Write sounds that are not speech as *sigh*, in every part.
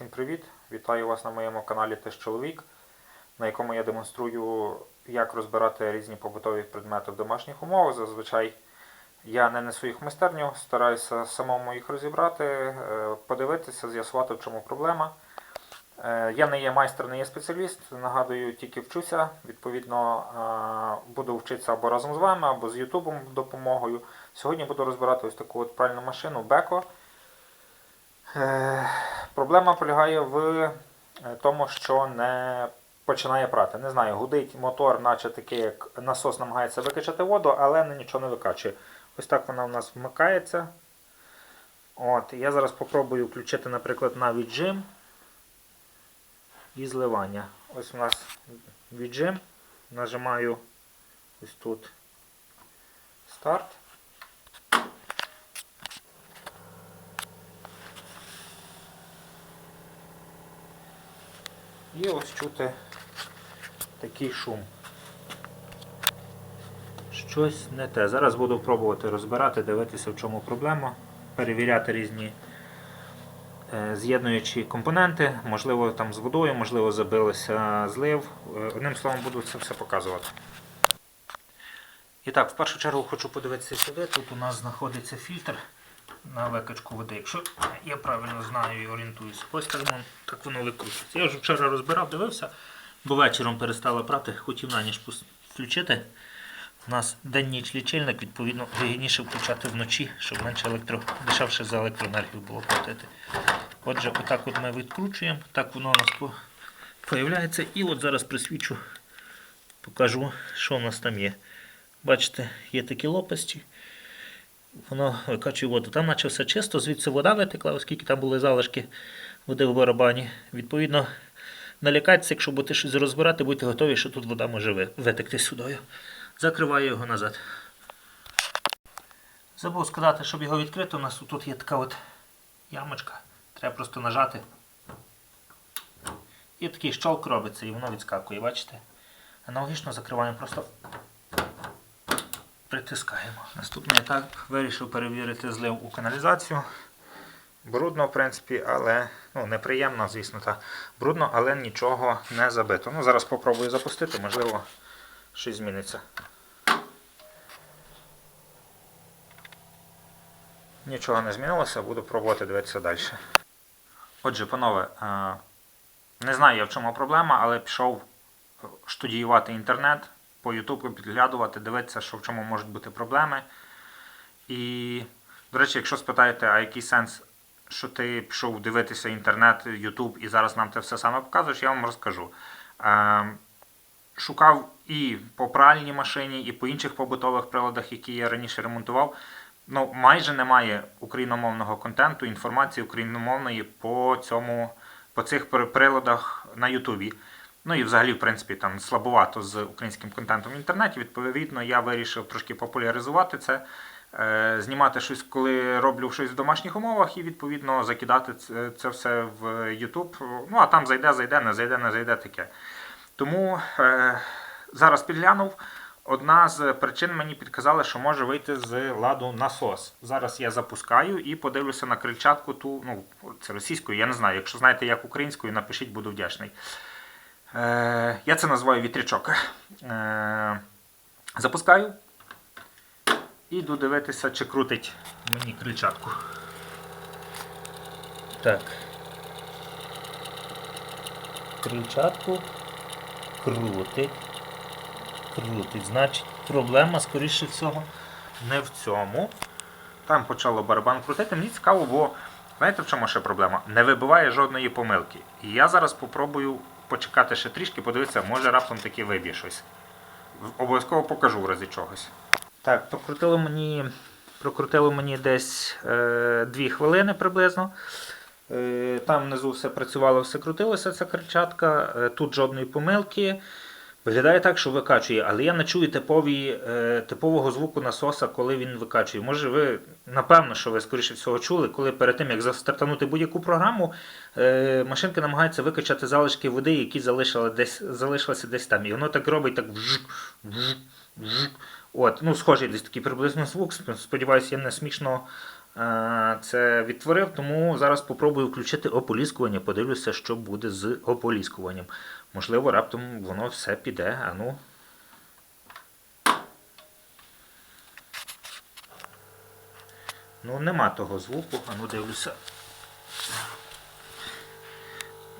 Всім привіт! Вітаю вас на моєму каналі Теж Чоловік, на якому я демонструю, як розбирати різні побутові предмети в домашніх умовах. Зазвичай я не несу їх в майстерню, стараюся самому їх розібрати, е, подивитися, з'ясувати, в чому проблема. Е, Я не є майстер, не є спеціаліст, нагадую, тільки вчуся. Відповідно, е, буду вчитися або разом з вами, або з Ютубом допомогою. Сьогодні буду розбирати ось таку от пральну машину Beko. Проблема полягає в е, тому, що не починає прати. Не знаю, гудить мотор, наче такий, як насос намагається викачати воду, але не- нічого не викачує. Ось так вона у нас вмикається. От, я зараз спробую включити, наприклад, на віджим і зливання. Ось у нас віджим. Нажимаю ось тут старт. І ось чути такий шум. Щось не те. Зараз буду пробувати розбирати, дивитися, в чому проблема, перевіряти різні е, з'єднуючі компоненти, можливо, там з водою, можливо, забилися злив. Е, Одним словом, буду це все показувати. І так, в першу чергу хочу подивитися сюди. Тут у нас знаходиться фільтр на викачку води. Якщо я правильно знаю і орієнтуюся, ось так, воно- так воно викручується. Я вже вчора розбирав, дивився, бо вечором перестала прати, хотів на ніч включити. У нас день-ніч лічильник, відповідно, вигідніше включати вночі, щоб менше електро... дешевше за електроенергію було платити. Отже, отак от ми відкручуємо, так воно у нас по... появляється. І от зараз присвічу, покажу, що у нас там є. Бачите, є такі лопасті. Воно викачує воду. Там наче все чисто, звідси вода витекла, оскільки там були залишки води в барабані. Відповідно, налякайтеся, якщо будете щось розбирати, будьте готові, що тут вода може ви- витекти сюди. Закриваю його назад. Забув сказати, щоб його відкрити, у нас тут є така от ямочка. Треба просто нажати. І такий щолк робиться, і воно відскакує, бачите? Аналогічно закриваємо просто притискаємо. Наступний етап вирішив перевірити злив у каналізацію. Брудно, в принципі, але ну, неприємно, звісно, та брудно, але нічого не забито. Ну, зараз спробую запустити, можливо, щось зміниться. Нічого не змінилося, буду пробувати дивитися далі. Отже, панове, е, не знаю я в чому проблема, але пішов штудіювати інтернет, по Ютубу підглядувати, дивитися, що в чому можуть бути проблеми. І, до речі, якщо спитаєте, а який сенс, що ти пішов дивитися інтернет, Ютуб і зараз нам це все саме показуєш, я вам розкажу. Е, шукав і по пральній машині, і по інших побутових приладах, які я раніше ремонтував. Ну, майже немає україномовного контенту, інформації україномовної по цьому, по цих приладах на Ютубі. Ну і взагалі, в принципі, там слабовато з українським контентом в інтернеті. Відповідно, я вирішив трошки популяризувати це, е, знімати щось, коли роблю щось в домашніх умовах, і відповідно закидати це, все в YouTube. Ну а там зайде, зайде, не зайде, не зайде таке. Тому е, зараз підглянув. Одна з причин мені підказали, що може вийти з ладу насос. Зараз я запускаю і подивлюся на крильчатку ту, ну, це російською, я не знаю. Якщо знаєте, як українською, напишіть, буду вдячний. Е, я це називаю вітрячок. Е, запускаю і йду дивитися, чи крутить мені крильчатку. Так. Крильчатку крутить. Крутить. Значить, проблема, скоріше всього, не в цьому. Там почало барабан крутити. Мені цікаво, бо знаєте в чому ще проблема? Не вибиває жодної помилки. І я зараз спробую почекати ще трішки, подивитися, може раптом таки виб'є щось. Обов'язково покажу в разі чогось. Так, прокрутило мені, прокрутило мені десь е, 2 хвилини приблизно. Е, Там внизу все працювало, все крутилося, ця кричатка. Е, Тут жодної помилки. Виглядає так, що викачує, але я не чую типові, е, типового звуку насоса, коли він викачує. Може, ви, напевно, що ви скоріше всього чули, коли перед тим, як застартанути будь-яку програму, е, машинка намагається викачати залишки води, які десь, залишилися десь там. І воно так робить так вжик, вжик, вжик. От, ну, схожий десь такий приблизно звук. Сподіваюся, я не смішно е, це відтворив, тому зараз спробую включити ополіскування. Подивлюся, що буде з ополіскуванням. Можливо, раптом воно все піде. А ну. Ну, нема того звуку, а ну дивлюся.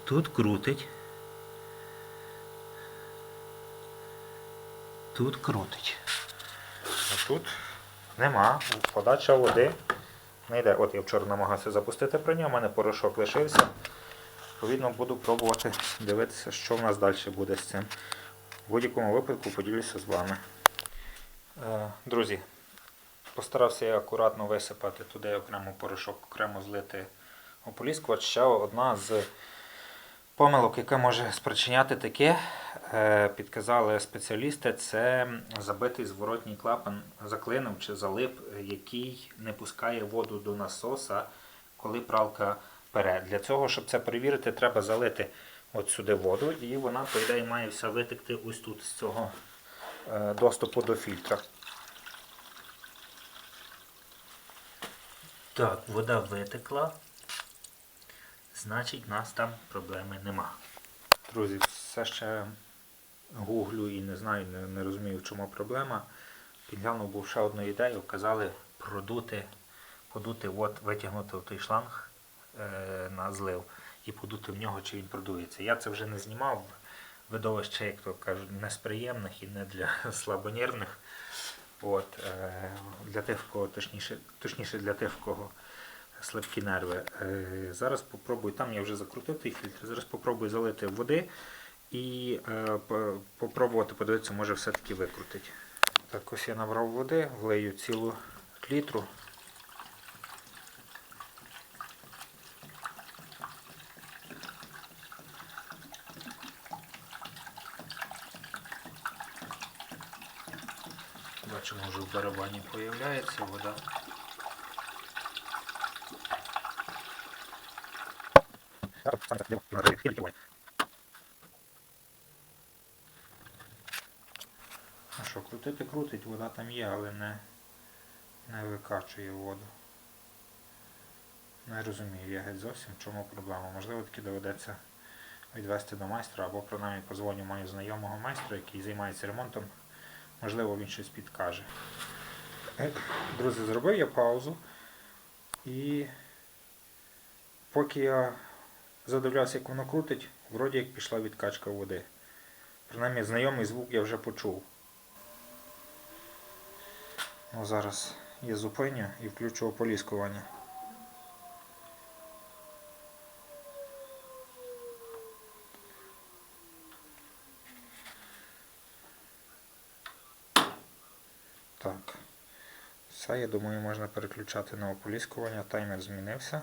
Тут крутить. Тут крутить. А тут нема. Подача води не йде. От я вчора намагався запустити при ньому, у мене порошок лишився. Відповідно, буду пробувати дивитися, що в нас далі буде з цим. В будь-якому випадку поділюся з вами. Е, Друзі, постарався я акуратно висипати туди окремо порошок, окремо злити ополіскувач. Ще одна з помилок, яка може спричиняти таке, е, підказали спеціалісти, це забитий зворотній клапан заклинив чи залип, який не пускає воду до насоса, коли пралка пере. Для цього, щоб це перевірити, треба залити от сюди воду, і вона, по ідеї, має вся витекти ось тут з цього е, доступу до фільтра. Так, вода витекла. Значить, в нас там проблеми нема. Друзі, все ще гуглю і не знаю, не, не розумію, в чому проблема. Підглянув був ще одну ідею, казали продути, подути, от, витягнути той шланг на злив і подути в нього, чи він продується. Я це вже не знімав. Видовище, як то кажуть, не з приємних і не для *laughs* слабонервних. От, е, для тих, в кого точніше, точніше для тих, в кого слабкі нерви. Е, Зараз попробую, там я вже закрутив той фільтр, зараз попробую залити води і е, попробувати подивитися, може все-таки викрутить. Так, ось я набрав води, влию цілу літру. Бачимо, вже в барабані появляється вода. А що, крутити крутить, вода там є, але не, не викачує воду. Не розумію я геть зовсім, в чому проблема. Можливо, таки доведеться відвести до майстра, або принаймні позвоню маю знайомого майстра, який займається ремонтом. Можливо, він щось підкаже. Друзі, зробив я паузу. І поки я задивлявся, як воно крутить, вроді як пішла відкачка води. Принаймні знайомий звук я вже почув. Ну, зараз я зупиню і включу ополіскування. Так. Все, я думаю, можна переключати на ополіскування. Таймер змінився.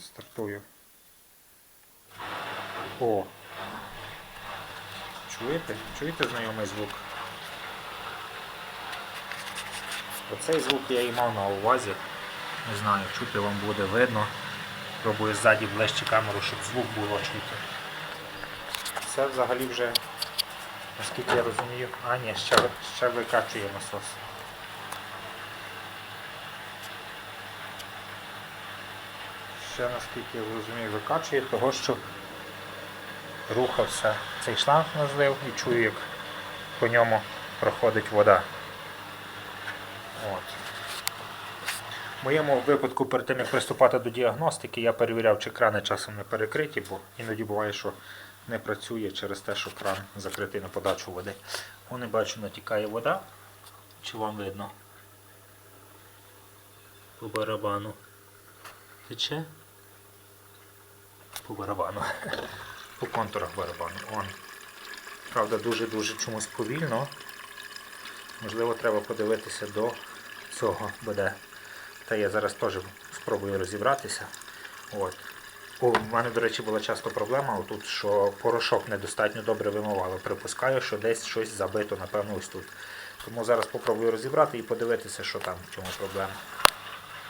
Стартую. О! Чуєте? Чуєте знайомий звук? Оцей звук я і мав на увазі. Не знаю, чути вам буде видно. Пробую ззаді ближче камеру, щоб звук було чути. Це взагалі вже, наскільки я розумію, а ні, ще, ще викачує насос. Ще наскільки я розумію, викачує, того що рухався цей шланг на злив і чую, як по ньому проходить вода. От. В моєму випадку, перед тим як приступати до діагностики, я перевіряв, чи крани часом не перекриті, бо іноді буває, що не працює через те, що кран закритий на подачу води. Вони бачу, натікає вода. Чи вам видно? По барабану. Тече? По барабану. По контурах барабану. Он. Правда, дуже-дуже чомусь повільно. Можливо, треба подивитися до цього буде. Та я зараз теж спробую розібратися. От. У мене, до речі, була часто проблема отут, що порошок недостатньо добре вимивало. Припускаю, що десь щось забито, напевно, ось тут. Тому зараз спробую розібрати і подивитися, що там, в чому проблема.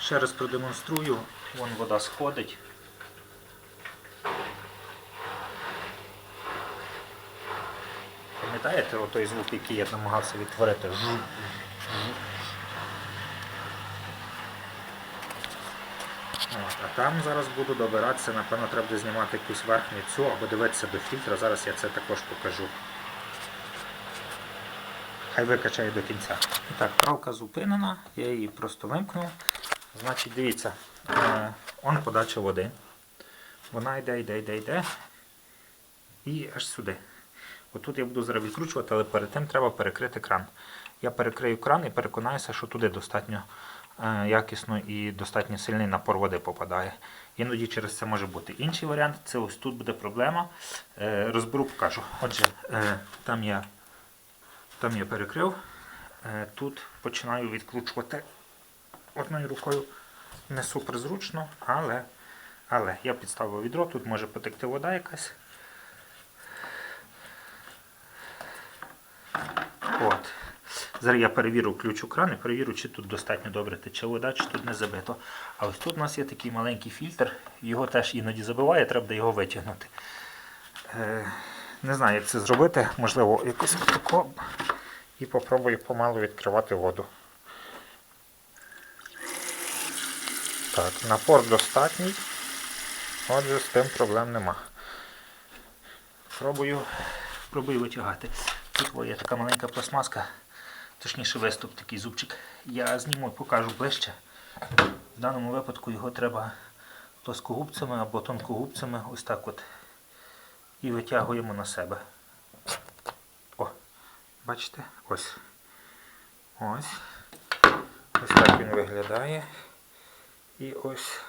Ще раз продемонструю. Вон вода сходить. Пам'ятаєте отой звук, який я намагався відтворити? От, а там зараз буду добиратися, напевно, треба буде знімати якусь верхню цю або дивитися до фільтра. Зараз я це також покажу. Хай викачає до кінця. І так, пралка зупинена, я її просто вимкнув. Значить, дивіться, е, он подача води. Вона йде, йде, йде, йде. І аж сюди. Отут я буду зараз відкручувати, але перед тим треба перекрити кран. Я перекрию кран і переконаюся, що туди достатньо е, якісно і достатньо сильний напор води попадає. Іноді через це може бути. Інший варіант це ось тут буде проблема. Е, розберу, покажу. Отже, е, там я, там я перекрив. Тут починаю відкручувати одною рукою. Не супер зручно, але, але я підставив відро, тут може потекти вода якась. От. Зараз я перевірю ключу кран і перевірю, чи тут достатньо добре тече вода, чи тут не забито. А ось тут у нас є такий маленький фільтр, його теж іноді забиває, треба його витягнути. Е, не знаю, як це зробити, можливо, якось тако. І попробую помалу відкривати воду. Так, напор достатній. Отже, з тим проблем нема. Пробую, пробую витягати. Тут є така маленька пластмаска, точніше виступ, такий зубчик. Я зніму і покажу ближче. В даному випадку його треба плоскогубцями або тонкогубцями ось так от. І витягуємо на себе. О, бачите? Ось. Ось. Ось так він виглядає. І ось,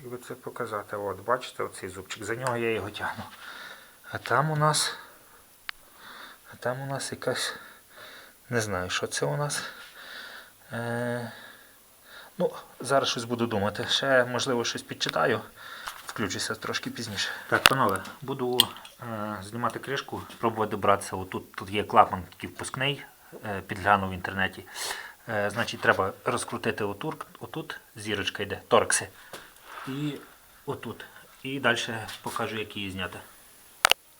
як би це показати, от, бачите, оцей зубчик, за нього я його тягну. А там у нас, там у нас якась, не знаю, що це у нас. Е, ну, зараз щось буду думати. Ще, можливо, щось підчитаю. Включуся трошки пізніше. Так, панове, буду е, знімати кришку, пробувати добратися. Отут тут є клапан такий впускний, е, підглянув в інтернеті. Е, значить, треба розкрутити отур, отут, зірочка йде, торкси. І отут. І далі покажу, як її зняти.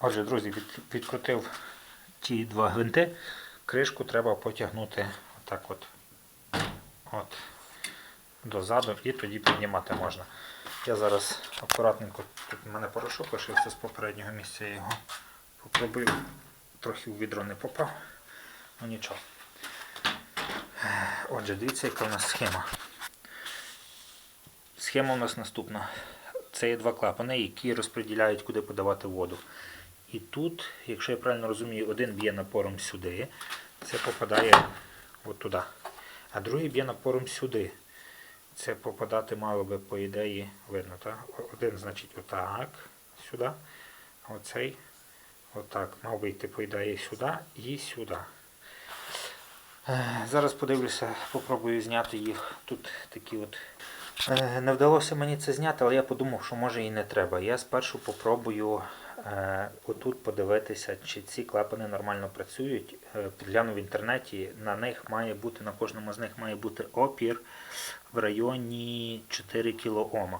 Отже, друзі, від, відкрутив ті два гвинти. Кришку треба потягнути отак от. От. Дозаду і тоді піднімати можна. Я зараз акуратненько, тут в мене порошок лишився з попереднього місця, я його попробую. Трохи у відро не попав. Ну нічого. Отже, дивіться, яка у нас схема. Схема у нас наступна. Це є два клапани, які розподіляють, куди подавати воду. І тут, якщо я правильно розумію, один б'є напором сюди, це попадає от туди. А другий б'є напором сюди. Це попадати мало би, по ідеї, видно, так? Один, значить, отак, сюди. А оцей отак. Мав би йти, по ідеї, сюди і сюди. Е, Зараз подивлюся, попробую зняти їх. Тут такі от. Е, Не вдалося мені це зняти, але я подумав, що може і не треба. Я спершу попробую отут подивитися, чи ці клапани нормально працюють. Е, Підгляну в інтернеті, на них має бути, на кожному з них має бути опір в районі 4 кОм.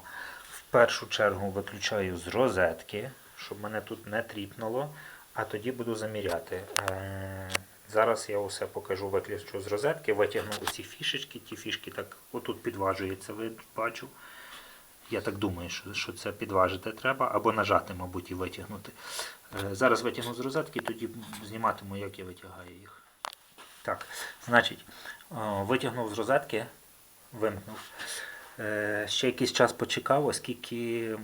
В першу чергу виключаю з розетки, щоб мене тут не тріпнуло, а тоді буду заміряти. Е, Зараз я усе покажу, виключу з розетки, витягну оці фішечки, ті фішки так отут підважується, бачу. Я так думаю, що, що це підважити треба, або нажати, мабуть, і витягнути. Е, Зараз витягну з розетки, тоді зніматиму, як я витягаю їх. Так, значить, витягнув з розетки, вимкнув. Е, Ще якийсь час почекав, оскільки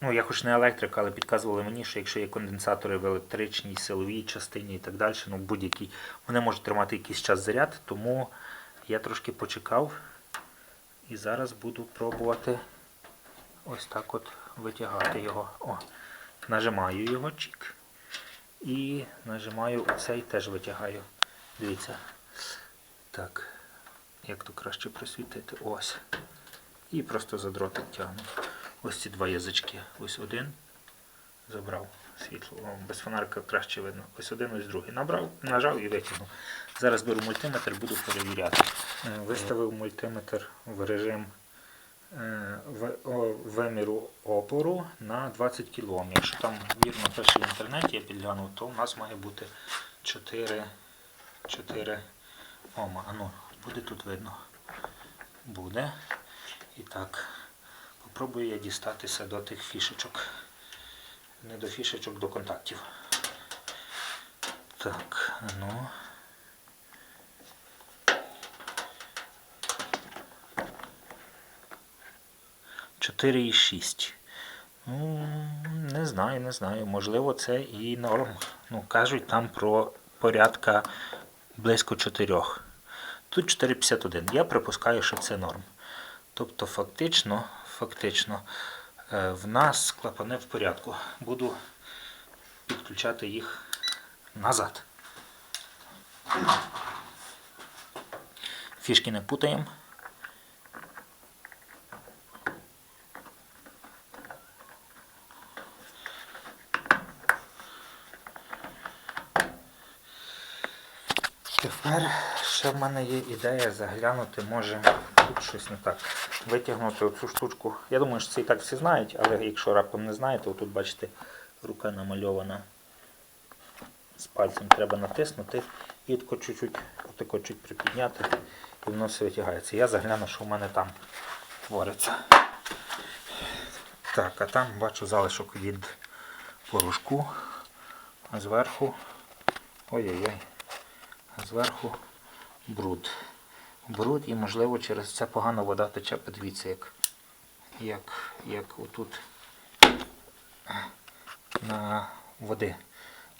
Ну, я хоч не електрик, але підказували мені, що якщо є конденсатори в електричній, силовій частині і так далі, ну будь-якій, вони можуть тримати якийсь час заряд, тому я трошки почекав і зараз буду пробувати ось так от витягати його. О, нажимаю його чик. І нажимаю оцей теж витягаю. Дивіться. Так, як то краще присвітити? Ось. І просто за дротик тягну. Ось ці два язички. Ось один. Забрав світло. Без фонарика краще видно. Ось один, ось другий. Набрав, нажав і витягнув. Зараз беру мультиметр, буду перевіряти. Е, Виставив мультиметр в режим е, виміру опору на 20 кОм. Якщо там вірно пише в інтернеті, я підглянув, то в нас має бути 4, 4 Ома. А ну, буде тут видно. Буде. І так, попробую я дістатися до тих фішечок. Не до фішечок, до контактів. Так, ну. Чотири і шість. Ну, не знаю, не знаю. Можливо, це і норм. Ну, кажуть там про порядка близько 4. Тут 4,51. Я припускаю, що це норм. Тобто, фактично, фактично, е, в нас клапани в порядку. Буду підключати їх назад. Фішки не путаємо. Тепер ще в мене є ідея заглянути, може тут щось не так. Витягнути оцю штучку. Я думаю, що це і так всі знають, але якщо раптом не знаєте, отут бачите, рука намальована з пальцем треба натиснути і тако чуть-чуть, отако чуть припідняти, і воно все витягається. Я загляну, що в мене там твориться. Так, а там бачу залишок від порошку, а зверху. Ой-ой-ой зверху бруд. Бруд і, можливо, через це погана вода тече. Подивіться, як, як, як отут на води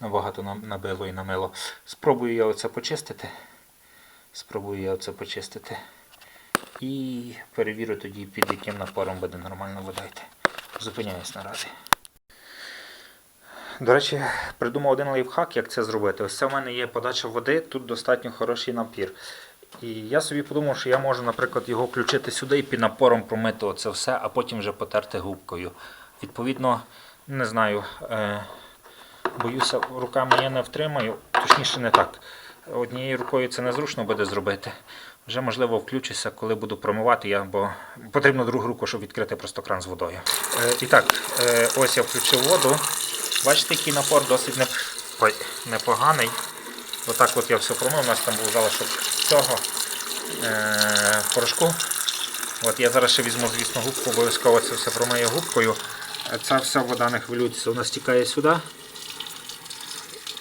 набагато набило і намило. Спробую я оце почистити. Спробую я оце почистити. І перевірю тоді, під яким напором буде нормально вода йти. Зупиняюсь наразі. До речі, придумав один лайфхак, як це зробити. Ось це в мене є подача води, тут достатньо хороший напір. І я собі подумав, що я можу, наприклад, його включити сюди і під напором промити оце все, а потім вже потерти губкою. Відповідно, не знаю, е, боюся, руками я не втримаю, точніше не так. Однією рукою це незручно буде зробити. Вже можливо включуся, коли буду промивати, я, бо потрібно другу руку, щоб відкрити просто кран з водою. Е, і так, е, ось я включив воду. Бачите, який напор досить непоганий. Отак от я все промив, у нас там був залишок цього е- порошку. От Я зараз ще візьму, звісно, губку, обов'язково це все промию губкою. Е, Ця вся вода не хвилюється, вона стікає сюди.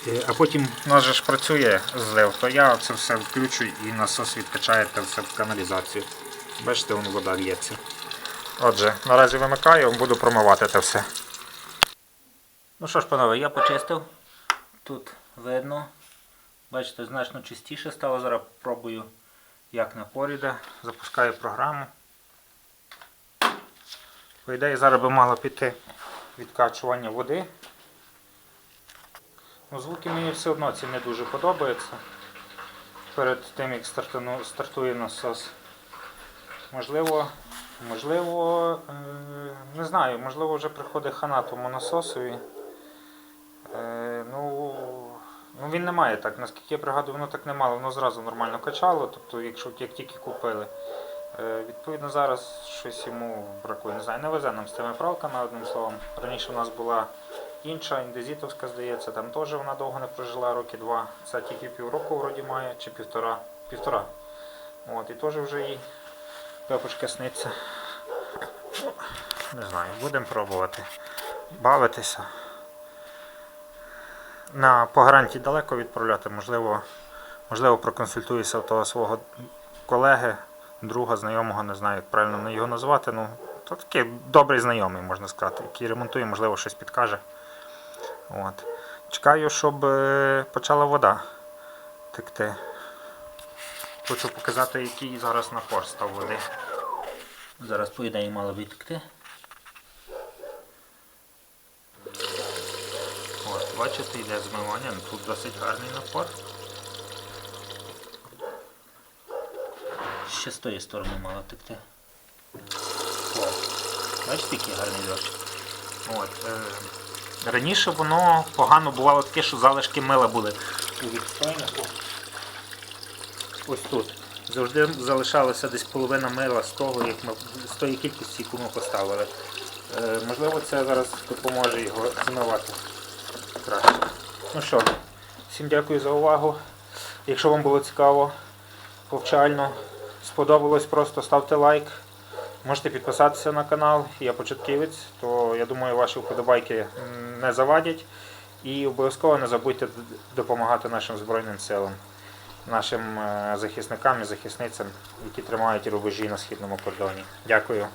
Е, А потім у нас же ж працює злив, то я це все включу і насос відкачає те все в каналізацію. Бачите, вон вода лється. Отже, наразі вимикаю, буду промивати це все. Ну що ж, панове, я почистив. Тут видно. Бачите, значно чистіше стало. Зараз пробую, як напор іде. Запускаю програму. По ідеї, зараз би мало піти відкачування води. Ну, звуки мені все одно ці не дуже подобаються. Перед тим як стартану- стартує насос. Можливо, можливо, е, не знаю, можливо вже приходить хана тому насосові. Е, ну, ну він не має так, наскільки я пригадую, воно так не мало, воно зразу нормально качало, тобто якщо як тільки купили. Е, відповідно, зараз щось йому бракує. Не знаю, не везе нам з тими правками, одним словом. Раніше у нас була інша, індезітовська, здається, там теж вона довго не прожила, роки два. Це тільки півроку вроді має, чи півтора. Півтора. От, і теж вже їй пепочка сниться. Ну, Не знаю, будемо пробувати бавитися. На по гарантії далеко відправляти, можливо, можливо, проконсультуюся в того свого колеги, друга, знайомого, не знаю, як правильно його назвати. Ну, то такий добрий знайомий, можна сказати, який ремонтує, можливо, щось підкаже. От. Чекаю, щоб е, почала вода текти. Хочу показати, який зараз напор став води. Зараз, по ідеї, мало відтекти. От, бачите, йде змивання, ну, тут досить гарний напор. Ще з тої сторони мало текти. О, бачите, який гарний дощ. От, е, раніше воно погано бувало таке, що залишки мила були у відстойнику. Ось тут. Завжди залишалося десь половина мила з того, як ми, з тої кількості, яку ми поставили. Е, можливо, це зараз допоможе його змивати. Ну що, всім дякую за увагу. Якщо вам було цікаво, повчально, сподобалось, просто ставте лайк. Можете підписатися на канал, я початківець, то я думаю, ваші вподобайки не завадять. І обов'язково не забудьте допомагати нашим Збройним силам, нашим е, захисникам і захисницям, які тримають рубежі на східному кордоні. Дякую.